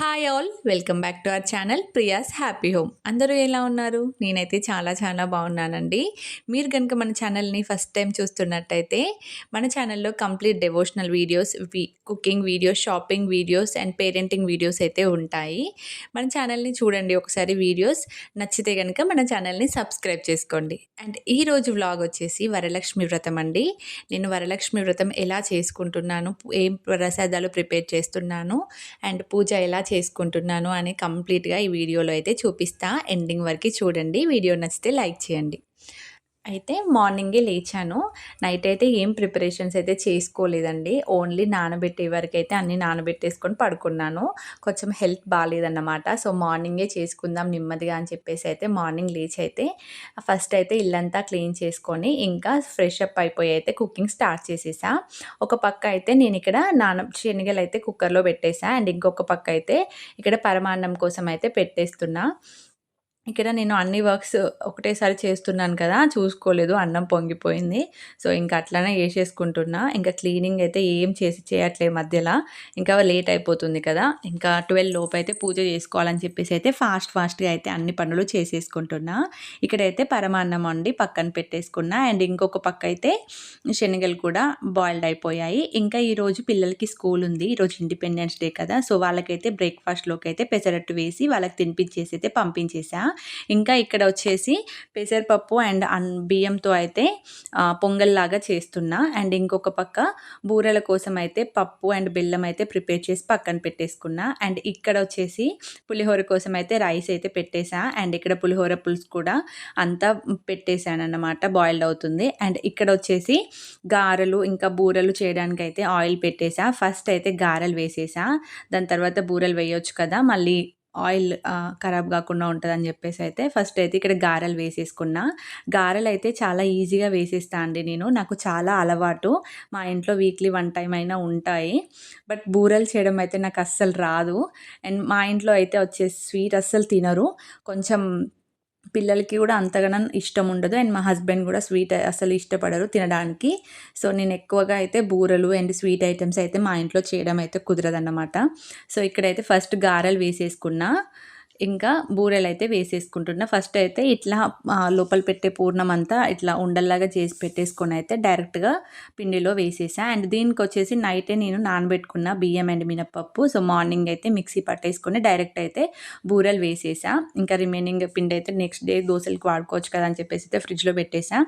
Hi all welcome back to our channel Priya's happy home అందరూ ఎలా ఉన్నారు? నేనైతే చాలా చాలా బాగున్నానండి. మీరు కనుక మన ఛానల్ని ఫస్ట్ టైం చూస్తున్నట్టయితే మన ఛానల్లో complete devotional videos cooking videos shopping videos and parenting videos అయితే ఉంటాయి. మన ఛానల్ని చూడండి ఒకసారి వీడియోస్ నచ్చితే కనుక మన ఛానల్ని సబ్స్క్రైబ్ చేసుకోండి. అండ్ ఈరోజు వ్లాగ్ వచ్చేసి వరలక్ష్మి వ్రతం అండి. నేను వరలక్ష్మి వ్రతం ఎలా చేసుకుంటున్నాను ఏం ప్రసాదాలు ప్రిపేర్ చేస్తున్నాను అండ్ పూజ ఎలా చేసుకుంటున్నాను అని కంప్లీట్గా ఈ వీడియోలో అయితే చూపిస్తా. ఎండింగ్ వరకు చూడండి. వీడియో నచ్చితే లైక్ చేయండి. అయితే మార్నింగే లేచాను. నైట్ అయితే ఏం ప్రిపరేషన్స్ అయితే చేసుకోలేదండి. ఓన్లీ నానబెట్టే వరకు అయితే అన్నీ నానబెట్టేసుకొని పడుకున్నాను. కొంచెం హెల్త్ బాగాలేదన్నమాట సో మార్నింగే చేసుకుందాం నెమ్మదిగా అని చెప్పేసి అయితే మార్నింగ్ లేచి అయితే ఫస్ట్ అయితే ఇల్లంతా క్లీన్ చేసుకొని ఇంకా ఫ్రెష్ అప్ అయిపోయి అయితే కుకింగ్ స్టార్ట్ చేసేసా. ఒక పక్క అయితే నేను ఇక్కడ నాన శనగలు అయితే కుక్కర్లో పెట్టేసా. అండ్ ఇంకొక పక్క అయితే ఇక్కడ పరమాన్నం కోసం అయితే పెట్టేస్తున్నా. ఇక్కడ నేను అన్ని వర్క్స్ ఒకటేసారి చేస్తున్నాను కదా చూసుకోలేదు అన్నం పొంగిపోయింది. సో ఇంకా అట్లనే వేసేసుకుంటున్నా ఇంకా క్లీనింగ్ అయితే ఏం చేసి చేయట్లేదు మధ్యలో. ఇంకా లేట్ అయిపోతుంది కదా ఇంకా ట్వెల్వ్ లోపు అయితే పూజ చేసుకోవాలని చెప్పేసి అయితే ఫాస్ట్ ఫాస్ట్గా అయితే అన్ని పనులు చేసేసుకుంటున్నా. ఇక్కడైతే పరమాన్నం వండి పక్కన పెట్టేసుకున్నా. అండ్ ఇంకొక పక్క అయితే శనగలు కూడా బాయిల్డ్ అయిపోయాయి. ఇంకా ఈరోజు పిల్లలకి స్కూల్ ఉంది. ఈరోజు ఇండిపెండెన్స్ డే కదా సో వాళ్ళకైతే బ్రేక్ఫాస్ట్లోకి అయితే పెసరట్టు వేసి వాళ్ళకి తినిపించేసి అయితే పంపించేసా. ఇంకా ఇక్కడ వచ్చేసి పెసరపప్పు అండ్ అన్ బియ్యంతో అయితే పొంగల్లాగా చేస్తున్నా. అండ్ ఇంకొక పక్క బూరెల కోసం అయితే పప్పు అండ్ బెల్లం అయితే ప్రిపేర్ చేసి పక్కన పెట్టేసుకున్నా. అండ్ ఇక్కడ వచ్చేసి పులిహోర కోసం అయితే రైస్ అయితే పెట్టేసా. అండ్ ఇక్కడ పులిహోర పులుసు కూడా అంతా పెట్టేశాను అన్నమాట బాయిల్డ్ అవుతుంది. అండ్ ఇక్కడ వచ్చేసి గారెలు ఇంకా బూరెలు చేయడానికి అయితే ఆయిల్ పెట్టేసా. ఫస్ట్ అయితే గారెలు వేసేసా. దాని తర్వాత బూరెలు వేయొచ్చు కదా మళ్ళీ ఆయిల్ ఖరాబ్ కాకుండా ఉంటుందని చెప్పేసి అయితే ఫస్ట్ అయితే ఇక్కడ గారెలు వేసేసుకున్నా. గారెలు అయితే చాలా ఈజీగా వేసేస్తా అండి నేను. నాకు చాలా అలవాటు. మా ఇంట్లో వీక్లీ వన్ టైం అయినా ఉంటాయి. బట్ బూరెలు చేయడం అయితే నాకు అస్సలు రాదు. అండ్ మా ఇంట్లో అయితే వచ్చే స్వీట్ అస్సలు తినరు. కొంచెం పిల్లలకి కూడా అంతగానం ఇష్టం ఉండదు అండ్ మా హస్బెండ్ కూడా స్వీట్ అసలు ఇష్టపడరు తినడానికి. సో నేను ఎక్కువగా అయితే బూరలు అండ్ స్వీట్ ఐటమ్స్ అయితే మా ఇంట్లో చేయడం అయితే కుదరదన్నమాట. సో ఇక్కడైతే ఫస్ట్ గారెలు వేసేసుకున్నా. ఇంకా బూరెలు అయితే వేసేసుకుంటున్నా. ఫస్ట్ అయితే ఇట్లా లోపల పెట్టే పూర్ణం అంతా ఇట్లా ఉండల్లాగా చేసి పెట్టేసుకొని అయితే డైరెక్ట్గా పిండిలో వేసేసా. అండ్ దీనికి వచ్చేసి నైటే నేను నానబెట్టుకున్న బియ్యం అండ్ మినప్పప్పు. సో మార్నింగ్ అయితే మిక్సీ పట్టేసుకొని డైరెక్ట్ అయితే బూరెలు వేసేసా. ఇంకా రిమైనింగ్ పిండి అయితే నెక్స్ట్ డే దోశలకు వాడుకోవచ్చు కదా అని చెప్పేసి అయితే ఫ్రిడ్జ్లో పెట్టేసా.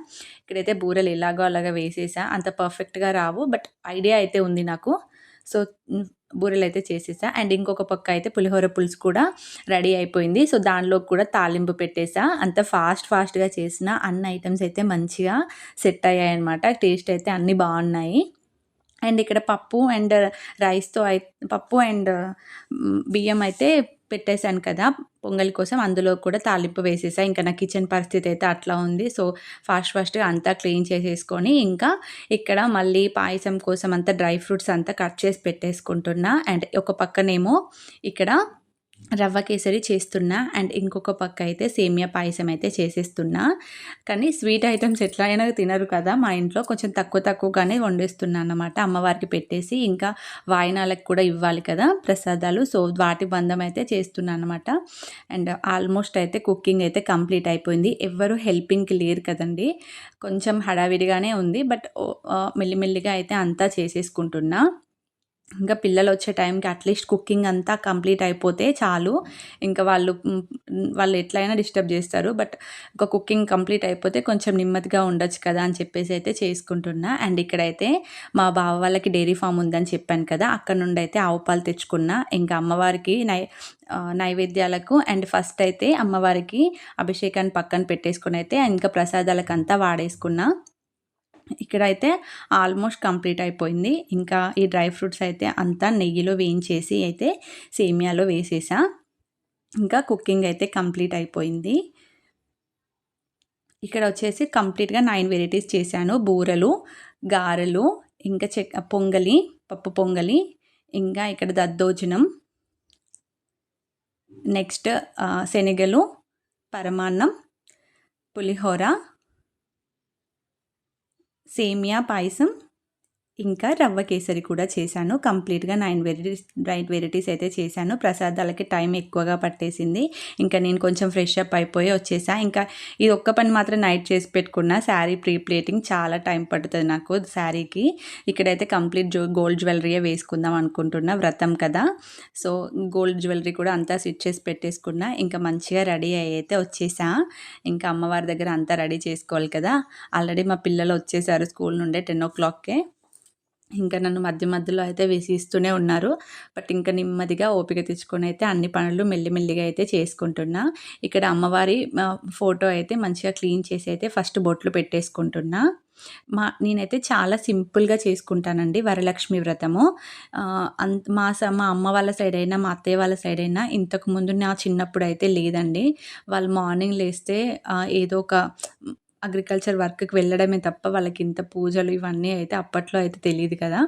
ఇక్కడైతే బూరెలు ఎలాగో అలాగా వేసేసా. అంత పర్ఫెక్ట్గా రావు బట్ ఐడియా అయితే ఉంది నాకు. సో బూరెలు అయితే చేసేసా. అండ్ ఇంకొక పక్క అయితే పులిహోర పులుసు కూడా రెడీ అయిపోయింది. సో దానిలో కూడా తాలింపు పెట్టేసా. అంత ఫాస్ట్ ఫాస్ట్గా చేసిన అన్ని ఐటమ్స్ అయితే మంచిగా సెట్ అయ్యాయి అనమాట టేస్ట్ అయితే అన్నీ బాగున్నాయి. అండ్ ఇక్కడ పప్పు అండ్ రైస్తో అయి పప్పు అండ్ బియ్యం అయితే పెట్టేశాను కదా పొంగల్ కోసం అందులో కూడా తాలింపు వేసేసా. ఇంకా నా కిచెన్ పరిస్థితి అయితే అట్లా ఉంది. సో ఫాస్ట్ ఫాస్ట్గా అంతా క్లీన్ చేసేసుకొని ఇంకా ఇక్కడ మళ్ళీ పాయసం కోసం అంతా డ్రై ఫ్రూట్స్ అంతా కట్ చేసి పెట్టేసుకుంటున్నా. అండ్ ఒక పక్కనేమో ఇక్కడ రవ్వ కేసరి చేస్తున్నా అండ్ ఇంకొక పక్క అయితే సేమియా పాయసం అయితే చేసేస్తున్నా. కానీ స్వీట్ ఐటమ్స్ ఎట్లా అయినా తినరు కదా మా ఇంట్లో కొంచెం తక్కువ తక్కువగానే వండేస్తున్నా అన్నమాట. అమ్మవారికి పెట్టేసి ఇంకా వాయినాలకు కూడా ఇవ్వాలి కదా ప్రసాదాలు. సో వాటి బంధం అయితే చేస్తున్నా అనమాట అండ్ ఆల్మోస్ట్ అయితే కుకింగ్ అయితే కంప్లీట్ అయిపోయింది. ఎవ్వరు హెల్పింగ్కి లేరు కదండి. కొంచెం హడావిడిగానే ఉంది. బట్ మెల్లిమెల్లిగా అయితే అంతా చేసేసుకుంటున్నా. ఇంకా పిల్లలు వచ్చే టైంకి అట్లీస్ట్ కుకింగ్ అంతా కంప్లీట్ అయిపోతే చాలు. ఇంకా వాళ్ళు వాళ్ళు ఎట్లయినా డిస్టర్బ్ చేస్తారు. బట్ ఒక కుకింగ్ కంప్లీట్ అయిపోతే కొంచెం నెమ్మదిగా ఉండొచ్చు కదా అని చెప్పేసి అయితే చేసుకుంటున్నా. అండ్ ఇక్కడైతే మా బావ వాళ్ళకి డైరీ ఫామ్ ఉందని చెప్పాను కదా అక్కడ నుండి అయితే ఆవు పాలు తెచ్చుకున్నా. ఇంకా అమ్మవారికి నై నైవేద్యాలకు అండ్ ఫస్ట్ అయితే అమ్మవారికి అభిషేకాన్ని పక్కన పెట్టేసుకుని అయితే ఇంకా ప్రసాదాలకు అంతా వాడేసుకున్నా. ఇక్కడైతే ఆల్మోస్ట్ కంప్లీట్ అయిపోయింది. ఇంకా ఈ డ్రై ఫ్రూట్స్ అయితే అంతా నెయ్యిలో వేయించేసి అయితే సేమియాలో వేసేసా. ఇంకా కుకింగ్ అయితే కంప్లీట్ అయిపోయింది. ఇక్కడ వచ్చేసి కంప్లీట్గా నైన్ వెరైటీస్ చేశాను. బూరెలు గారెలు ఇంకా చెక్ పొంగలి పప్పు పొంగలి ఇంకా ఇక్కడ దద్దోజనం. నెక్స్ట్ శనగలు పరమాన్నం పులిహోర సేమియా పాయసం ఇంకా రవ్వ కేసరి కూడా చేశాను. కంప్లీట్గా నైన్ వెరైటీస్ నైన్ వెరైటీస్ అయితే చేశాను. ప్రసాదాలకి టైం ఎక్కువగా పట్టేసింది. ఇంకా నేను కొంచెం ఫ్రెష్ అప్ అయిపోయి వచ్చేసా. ఇంకా ఇది ఒక్క పని మాత్రం నైట్ చేసి పెట్టుకున్న. శారీ ప్రీ ప్లేటింగ్ చాలా టైం పడుతుంది నాకు శారీకి. ఇక్కడైతే కంప్లీట్ జో గోల్డ్ జ్యువెలరీయే వేసుకుందాం అనుకుంటున్నా వ్రతం కదా. సో గోల్డ్ జ్యువెలరీ కూడా అంతా స్విచ్ చేసి పెట్టేసుకున్నా. ఇంకా మంచిగా రెడీ అయ్యి అయితే వచ్చేసా. ఇంకా అమ్మవారి దగ్గర అంతా రెడీ చేసుకోవాలి కదా. ఆల్రెడీ మా పిల్లలు వచ్చేసారు స్కూల్ నుండే టెన్ ఓ క్లాక్కే. ఇంకా నన్ను మధ్య మధ్యలో అయితే వేసిస్తూనే ఉన్నారు. బట్ ఇంకా నెమ్మదిగా ఓపిక తెచ్చుకొని అయితే అన్ని పనులు మెల్లిమెల్లిగా అయితే చేసుకుంటున్నా. ఇక్కడ అమ్మవారి ఫోటో అయితే మంచిగా క్లీన్ చేసి అయితే ఫస్ట్ బొట్లు పెట్టేసుకుంటున్నా. మా నేనైతే చాలా సింపుల్గా చేసుకుంటానండి వరలక్ష్మి వ్రతము. అంత మా స మా అమ్మ వాళ్ళ సైడ్ అయినా మా అత్తయ్య వాళ్ళ సైడ్ అయినా ఇంతకుముందు నా చిన్నప్పుడు అయితే లేదండి. వాళ్ళు మార్నింగ్ లేస్తే ఏదో ఒక అగ్రికల్చర్ వర్క్కి వెళ్ళడమే తప్ప వాళ్ళకి ఇంత పూజలు ఇవన్నీ అయితే అప్పట్లో అయితే తెలియదు కదా.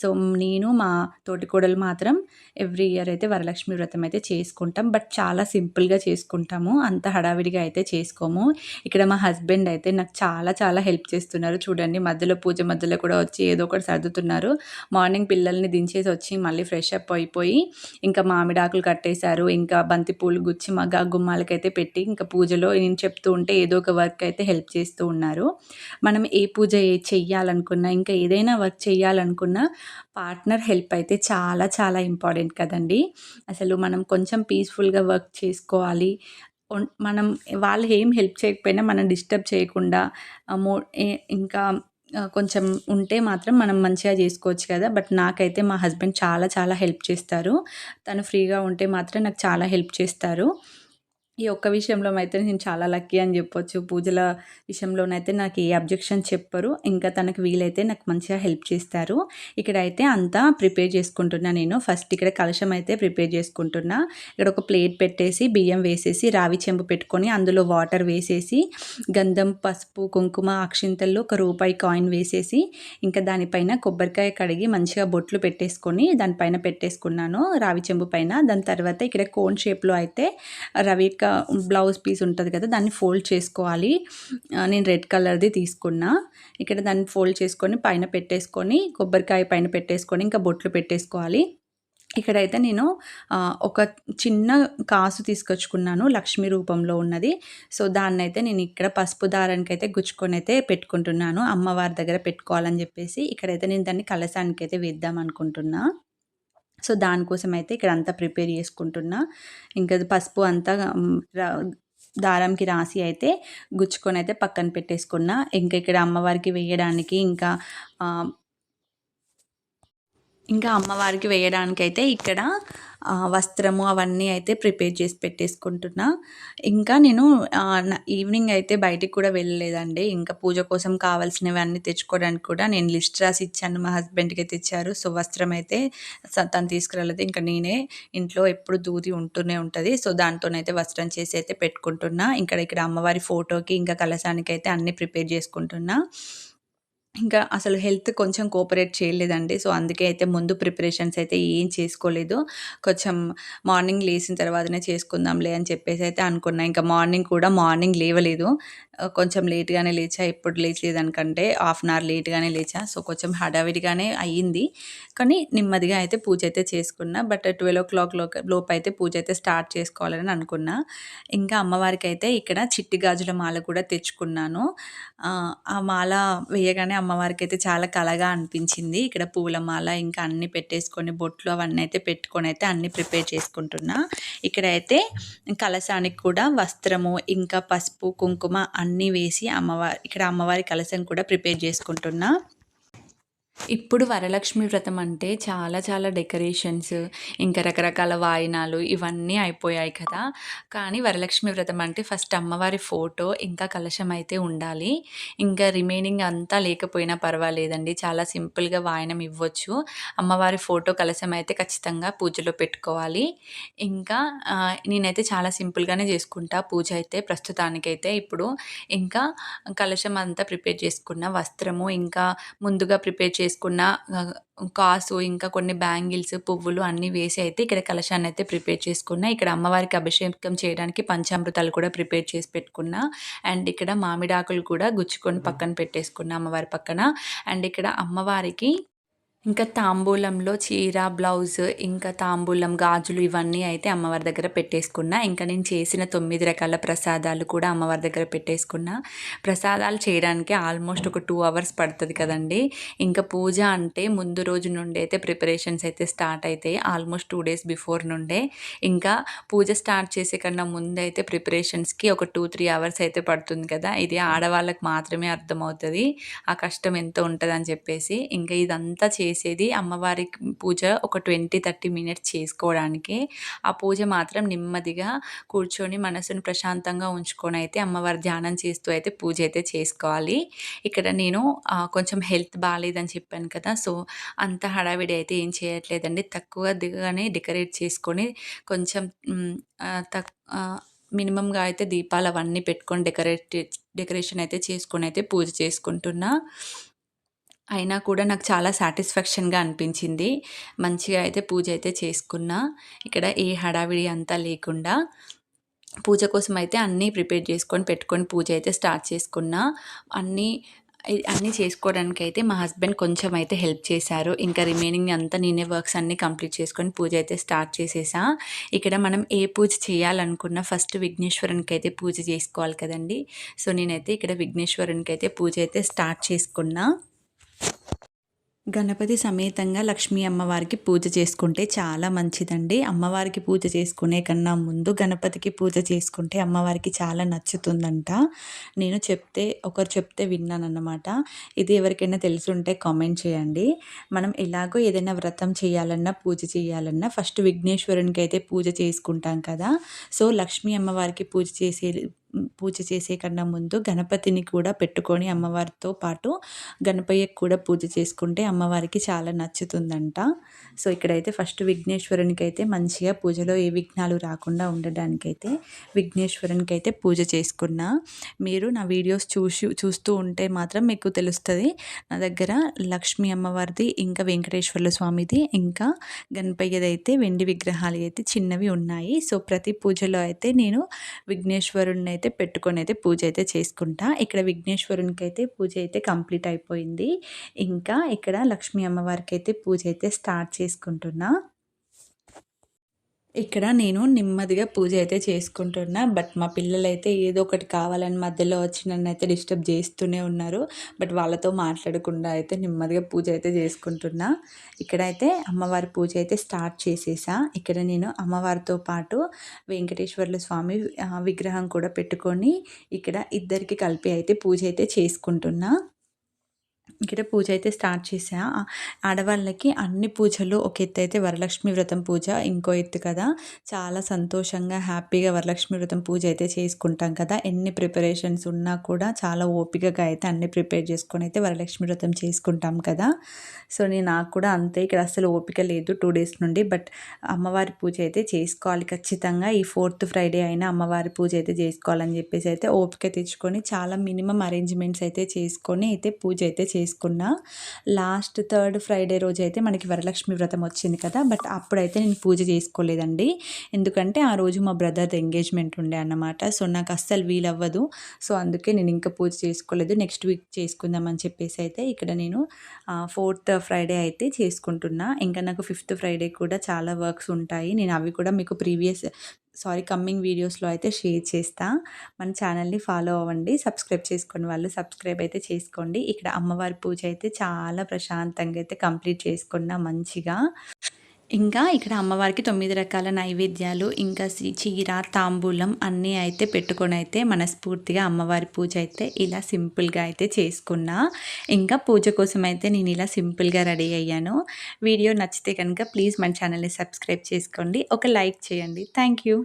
సో నేను మా తోటికోడలు మాత్రం ఎవ్రీ ఇయర్ అయితే వరలక్ష్మి వ్రతం అయితే చేసుకుంటాం. బట్ చాలా సింపుల్గా చేసుకుంటాము. అంత హడావిడిగా అయితే చేసుకోము. ఇక్కడ మా హస్బెండ్ అయితే నాకు చాలా చాలా హెల్ప్ చేస్తున్నారు. చూడండి మధ్యలో పూజ మధ్యలో కూడా వచ్చి ఏదో ఒకటి సర్దుతున్నారు. మార్నింగ్ పిల్లల్ని దించేసి వచ్చి మళ్ళీ ఫ్రెష్ అప్ అయిపోయి ఇంకా మామిడాకులు కట్టేశారు. ఇంకా బంతి పూలు గుచ్చి మా గుమ్మాలకైతే పెట్టి ఇంకా పూజలో నేను చెప్తూ ఉంటే ఏదో ఒక వర్క్ అయితే హెల్ప్ చేస్తూ ఉన్నారు. మనం ఏ పూజ ఏ- చెయ్యాలనుకున్నా ఇంకా ఏదైనా వర్క్ చేయాలనుకున్నా పార్ట్నర్ హెల్ప్ అయితే చాలా చాలా ఇంపార్టెంట్ కదండి. అసలు మనం కొంచెం పీస్ఫుల్గా వర్క్ చేసుకోవాలి. మనం వాళ్ళు ఏం హెల్ప్ చేయకపోయినా మనం డిస్టర్బ్ చేయకుండా మో ఇంకా కొంచెం ఉంటే మాత్రం మనం మంచిగా చేసుకోవచ్చు కదా. బట్ నాకైతే మా హస్బెండ్ చాలా చాలా హెల్ప్ చేస్తారు. తను ఫ్రీగా ఉంటే మాత్రం నాకు చాలా హెల్ప్ చేస్తారు. ఈ ఒక్క విషయంలో అయితే నేను చాలా లక్కీ అని చెప్పొచ్చు. పూజల విషయంలోనైతే నాకు ఏ అబ్జెక్షన్ చెప్పరు. ఇంకా తనకు వీలైతే నాకు మంచిగా హెల్ప్ చేస్తారు. ఇక్కడ అయితే అంతా ప్రిపేర్ చేసుకుంటున్నా నేను. ఫస్ట్ ఇక్కడ కలశం అయితే ప్రిపేర్ చేసుకుంటున్నా. ఇక్కడ ఒక ప్లేట్ పెట్టేసి బియ్యం వేసేసి రావి చెంబు పెట్టుకొని అందులో వాటర్ వేసేసి గంధం పసుపు కుంకుమ అక్షింతల్లో ఒక రూపాయి కాయిన్ వేసేసి ఇంకా దానిపైన కొబ్బరికాయ కడిగి మంచిగా బొట్లు పెట్టేసుకొని దానిపైన పెట్టేసుకున్నాను రావి చెంబు పైన. దాని తర్వాత ఇక్కడ కోన్ షేప్లో అయితే రవి బ్లౌజ్ పీస్ ఉంటుంది కదా దాన్ని ఫోల్డ్ చేసుకోవాలి. నేను రెడ్ కలర్ది తీసుకున్నా. ఇక్కడ దాన్ని ఫోల్డ్ చేసుకొని పైన పెట్టేసుకొని కొబ్బరికాయ పైన పెట్టేసుకొని ఇంకా బొట్లు పెట్టేసుకోవాలి. ఇక్కడైతే నేను ఒక చిన్న కాసు తీసుకొచ్చుకున్నాను లక్ష్మీ రూపంలో ఉన్నది. సో దాన్ని అయితే నేను ఇక్కడ పసుపు దారానికి అయితే గుచ్చుకొని అయితే పెట్టుకుంటున్నాను. అమ్మవారి దగ్గర పెట్టుకోవాలని చెప్పేసి ఇక్కడైతే నేను దాన్ని కలసానికి అయితే వేద్దాం అనుకుంటున్నా. సో దానికోసం అయితే ఇక్కడ అంతా ప్రిపేర్ చేసుకుంటున్నా. ఇంకా అది పసుపు అంతా దారంకి రాసి అయితే గుచ్చుకొని అయితే పక్కన పెట్టేసుకున్నా. ఇంకా ఇక్కడ అమ్మవారికి వేయడానికి ఇంకా ఇంకా అమ్మవారికి వేయడానికి అయితే ఇక్కడ వస్త్రము అవన్నీ అయితే ప్రిపేర్ చేసి పెట్టేసుకుంటున్నా. ఇంకా నేను ఈవినింగ్ అయితే బయటికి కూడా వెళ్ళలేదండి. ఇంకా పూజ కోసం కావాల్సినవి అన్నీ తెచ్చుకోవడానికి కూడా నేను లిస్ట్ రాసి ఇచ్చాను. మా హస్బెండ్కి అయితే ఇచ్చారు. సో వస్త్రం అయితే తను తీసుకురాలేదు. ఇంకా నేనే ఇంట్లో ఎప్పుడు దూది ఉంటూనే ఉంటుంది. సో దాంతోనైతే వస్త్రం చేసి అయితే పెట్టుకుంటున్నా. ఇక్కడ ఇక్కడ అమ్మవారి ఫోటోకి ఇంకా కలశానికి అయితే అన్నీ ప్రిపేర్ చేసుకుంటున్నా. ఇంకా అసలు హెల్త్ కొంచెం కోఆపరేట్ చేయలేదండి. సో అందుకే అయితే ముందు ప్రిపరేషన్స్ అయితే ఏం చేసుకోలేదు. కొంచెం మార్నింగ్ లేచిన తర్వాతనే చేసుకుందాంలే అని చెప్పేసి అయితే అనుకున్నా. ఇంకా మార్నింగ్ కూడా మార్నింగ్ లేవలేదు. కొంచెం లేట్గానే లేచా. ఎప్పుడు అనుకంటే హాఫ్ అన్ అవర్ లేట్గానే లేచా. సో కొంచెం హడావిడిగానే అయ్యింది. కానీ నెమ్మదిగా అయితే పూజ అయితే చేసుకున్నా. బట్ ట్వెల్వ్ ఓ క్లాక్ లోపు అయితే పూజ అయితే స్టార్ట్ చేసుకోవాలని అనుకున్నా. ఇంకా అమ్మవారికి అయితే ఇక్కడ చిట్టి గాజుల మాల కూడా తెచ్చుకున్నాను. ఆ మాల వేయగానే అమ్మవారికి అయితే చాలా కలగా అనిపించింది. ఇక్కడ పూల మాల ఇంకా అన్ని పెట్టేసుకొని బొట్లు అవన్నీ అయితే పెట్టుకొని అయితే అన్ని ప్రిపేర్ చేసుకుంటున్నా. ఇక్కడైతే కలశానికి కూడా వస్త్రము ఇంకా పసుపు కుంకుమ అన్నీ వేసి అమ్మవారి ఇక్కడ అమ్మవారి కలశం కూడా ప్రిపేర్ చేసుకుంటున్నా. ఇప్పుడు వరలక్ష్మి వ్రతం అంటే చాలా చాలా డెకరేషన్స్ ఇంకా రకరకాల వాయినాలు ఇవన్నీ అయిపోయాయి కదా. కానీ వరలక్ష్మి వ్రతం అంటే ఫస్ట్ అమ్మవారి ఫోటో ఇంకా కలశం అయితే ఉండాలి. ఇంకా రిమైనింగ్ అంతా లేకపోయినా పర్వాలేదండి. చాలా సింపుల్గా వాయనం ఇవ్వచ్చు. అమ్మవారి ఫోటో కలశం అయితే ఖచ్చితంగా పూజలో పెట్టుకోవాలి. ఇంకా నేనైతే చాలా సింపుల్గానే చేసుకుంటా పూజ అయితే ప్రస్తుతానికైతే. ఇప్పుడు ఇంకా కలశం అంతా ప్రిపేర్ చేసుకున్న వస్త్రము ఇంకా ముందుగా ప్రిపేర్ చేసుకున్న కాసు, ఇంకా కొన్ని బ్యాంగిల్స్, పువ్వులు అన్నీ వేసి అయితే ఇక్కడ కలశాన్ని అయితే ప్రిపేర్ చేసుకున్నా. ఇక్కడ అమ్మవారికి అభిషేకం చేయడానికి పంచామృతాలు కూడా ప్రిపేర్ చేసి పెట్టుకున్నా. అండ్ ఇక్కడ మామిడాకులు కూడా గుచ్చుకొని పక్కన పెట్టేసుకున్నా అమ్మవారి పక్కన. అండ్ ఇక్కడ అమ్మవారికి ఇంకా తాంబూలంలో చీర, బ్లౌజ్, ఇంకా తాంబూలం, గాజులు ఇవన్నీ అయితే అమ్మవారి దగ్గర పెట్టేసుకున్నా. ఇంకా నేను చేసిన తొమ్మిది రకాల ప్రసాదాలు కూడా అమ్మవారి దగ్గర పెట్టేసుకున్నా. ప్రసాదాలు చేయడానికి ఆల్మోస్ట్ ఒక టూ అవర్స్ పడుతుంది కదండీ! ఇంకా పూజ అంటే ముందు రోజు నుండి అయితే ప్రిపరేషన్స్ అయితే స్టార్ట్ అవుతాయి ఆల్మోస్ట్ టూ డేస్ బిఫోర్ నుండే. ఇంకా పూజ స్టార్ట్ చేసే కన్నా ముందైతే ప్రిపరేషన్స్‌కి ఒక 2, 3 అవర్స్ అయితే పడుతుంది కదా! ఇది ఆడవాళ్ళకి మాత్రమే అర్థమవుతుంది ఆ కష్టం ఎంత ఉంటుందని చెప్పేసి. ఇంకా ఇదంతా చేసేది అమ్మవారికి పూజ ఒక 20, 30 మినిట్స్ చేసుకోవడానికి ఆ పూజ మాత్రం నెమ్మదిగా కూర్చొని మనసును ప్రశాంతంగా ఉంచుకొని అయితే అమ్మవారి ధ్యానం చేస్తూ అయితే పూజ అయితే చేసుకోవాలి. ఇక్కడ నేను కొంచెం హెల్త్ బాగాలేదని చెప్పాను కదా! సో, అంత హడావిడి అయితే ఏం చేయట్లేదండి. తక్కువగానే డెకరేట్ చేసుకొని కొంచెం తక్ మినిమంగా మినిమమ్‌గా అయితే దీపాలు అవన్నీ పెట్టుకొని డెకరేట్ డెకరేషన్ అయితే చేసుకొని అయితే పూజ చేసుకుంటున్నా. అయినా కూడా నాకు చాలా సాటిస్ఫాక్షన్‌గా అనిపించింది. మంచిగా అయితే పూజ అయితే చేసుకున్నా. ఇక్కడ ఏ హడావిడి అంతా లేకుండా. పూజ కోసం అయితే అన్నీ ప్రిపేర్ చేసుకొని పెట్టుకొని పూజ అయితే స్టార్ట్ చేసుకున్నా. అన్నీ అన్నీ చేసుకోవడానికి అయితే మా హస్బెండ్ కొంచెం అయితే హెల్ప్ చేశారు. ఇంకా రిమైనింగ్ అంతా నేనే వర్క్స్ అన్నీ కంప్లీట్ చేసుకొని పూజ అయితే స్టార్ట్ చేసేసా. ఇక్కడ మనం ఏ పూజ చేయాలనుకున్నా ఫస్ట్ విఘ్నేశ్వరునికి అయితే పూజ చేసుకోవాలి కదండీ! సో, నేనైతే ఇక్కడ విఘ్నేశ్వరునికి అయితే పూజ అయితే స్టార్ట్ చేసుకున్నా. గణపతి సమేతంగా లక్ష్మీ అమ్మవారికి పూజ చేసుకుంటే చాలా మంచిదండి. అమ్మవారికి పూజ చేసుకునే కన్నా ముందు గణపతికి పూజ చేసుకుంటే అమ్మవారికి చాలా నచ్చుతుందంట. నేను చెప్తే ఒకరు చెప్తే విన్నానన్నమాట. ఇది ఎవరికైనా తెలుసుంటే కామెంట్ చేయండి. మనం ఎలాగో ఏదైనా వ్రతం చేయాలన్నా, పూజ చేయాలన్నా ఫస్ట్ విఘ్నేశ్వరునికి అయితే పూజ చేసుకుంటాం కదా! సో, లక్ష్మీ అమ్మవారికి పూజ చేసే పూజ చేసే కన్నా ముందు గణపతిని కూడా పెట్టుకొని అమ్మవారితో పాటు గణపయ్యకి కూడా పూజ చేసుకుంటే అమ్మవారికి చాలా నచ్చుతుందంట. సో, ఇక్కడైతే ఫస్ట్ విఘ్నేశ్వరునికి అయితే మంచిగా పూజలో ఏ విఘ్నాలు రాకుండా ఉండడానికైతే విఘ్నేశ్వరునికి అయితే పూజ చేసుకున్నా. మీరు నా వీడియోస్ చూసి చూస్తూ ఉంటే మాత్రం మీకు తెలుస్తుంది నా దగ్గర లక్ష్మీ అమ్మవారిది, ఇంకా వెంకటేశ్వర్ల స్వామిది, ఇంకా గణపయ్యదైతే వెండి విగ్రహాలు అయితే చిన్నవి ఉన్నాయి. సో, ప్రతి పూజలో అయితే నేను అయితే పెట్టుకొని అయితే పూజ అయితే చేసుకుంటా. ఇక్కడ విఘ్నేశ్వరునికి అయితే పూజ అయితే కంప్లీట్ అయిపోయింది. ఇంకా ఇక్కడ లక్ష్మీ అమ్మవారికైతే పూజ అయితే స్టార్ట్ చేసుకుంటున్నా. ఇక్కడ నేను నెమ్మదిగా పూజ అయితే చేసుకుంటున్నా. బట్ మా పిల్లలైతే ఏదో ఒకటి కావాలని మధ్యలో వచ్చి నన్ను అయితే డిస్టర్బ్ చేస్తూనే ఉన్నారు. బట్ వాళ్ళతో మాట్లాడకుండా అయితే నెమ్మదిగా పూజ అయితే చేసుకుంటున్నా. ఇక్కడైతే అమ్మవారి పూజ అయితే స్టార్ట్ చేసేసా. ఇక్కడ నేను అమ్మవారితో పాటు వెంకటేశ్వర్ల స్వామి విగ్రహం కూడా పెట్టుకొని ఇక్కడ ఇద్దరికి కలిపి అయితే పూజ అయితే చేసుకుంటున్నా. ఇక్కడ పూజ అయితే స్టార్ట్ చేసా ఆడవాళ్ళకి అన్ని పూజలు ఒక ఎత్తు అయితే వరలక్ష్మి వ్రతం పూజ ఇంకో ఎత్తు కదా! చాలా సంతోషంగా, హ్యాపీగా వరలక్ష్మి వ్రతం పూజ అయితే చేసుకుంటాం కదా! ఎన్ని ప్రిపరేషన్స్ ఉన్నా కూడా చాలా ఓపికగా అయితే అన్ని ప్రిపేర్ చేసుకొని అయితే వరలక్ష్మి వ్రతం చేసుకుంటాం కదా! సో, నేను నాకు కూడా అంతే ఇక్కడ అసలు ఓపిక లేదు టూ డేస్ నుండి. బట్ అమ్మవారి పూజ అయితే చేసుకోవాలి ఖచ్చితంగా. ఈ ఫోర్త్ ఫ్రైడే అయినా అమ్మవారి పూజ అయితే చేసుకోవాలని చెప్పేసి అయితే ఓపిక తెచ్చుకొని చాలా మినిమమ్ అరేంజ్‌మెంట్స్ అయితే చేసుకొని అయితే పూజ అయితే చేసుకున్నా. లాస్ట్ థర్డ్ ఫ్రైడే రోజైతే మనకి వరలక్ష్మి వ్రతం వచ్చింది కదా! బట్ అప్పుడైతే నేను పూజ చేసుకోలేదండి. ఎందుకంటే ఆ రోజు మా బ్రదర్‌ది ఎంగేజ్‌మెంట్ ఉండే అన్నమాట. సో, నాకు అస్సలు వీలవ్వదు. సో, అందుకే నేను ఇంకా పూజ చేసుకోలేదు. నెక్స్ట్ వీక్ చేసుకుందాం అని చెప్పేసి అయితే ఇక్కడ నేను ఫోర్త్ ఫ్రైడే అయితే చేసుకుంటున్నా. ఇంకా నాకు ఫిఫ్త్ ఫ్రైడే కూడా చాలా వర్క్స్ ఉంటాయి. నేను అవి కూడా మీకు ప్రీవియస్ సారీ కమ్మింగ్ వీడియోస్‌లో అయితే షేర్ చేస్తా. మన ఛానల్‌ని ఫాలో అవ్వండి. సబ్స్క్రైబ్ చేసుకోని వాళ్ళు సబ్స్క్రైబ్ అయితే చేసుకోండి. ఇక్కడ అమ్మవారి పూజ అయితే చాలా ప్రశాంతంగా అయితే కంప్లీట్ చేసుకున్నా మంచిగా. ఇంకా ఇక్కడ అమ్మవారికి తొమ్మిది రకాల నైవేద్యాలు, ఇంకా చీర, తాంబూలం అన్నీ అయితే పెట్టుకొని అయితే మనస్ఫూర్తిగా అమ్మవారి పూజ అయితే ఇలా సింపుల్‌గా అయితే చేసుకున్నా. ఇంకా పూజ కోసం అయితే నేను ఇలా సింపుల్‌గా రెడీ అయ్యాను. వీడియో నచ్చితే కనుక ప్లీజ్ మన ఛానల్‌ని సబ్స్క్రైబ్ చేసుకోండి. ఒక లైక్ చేయండి. Thank you.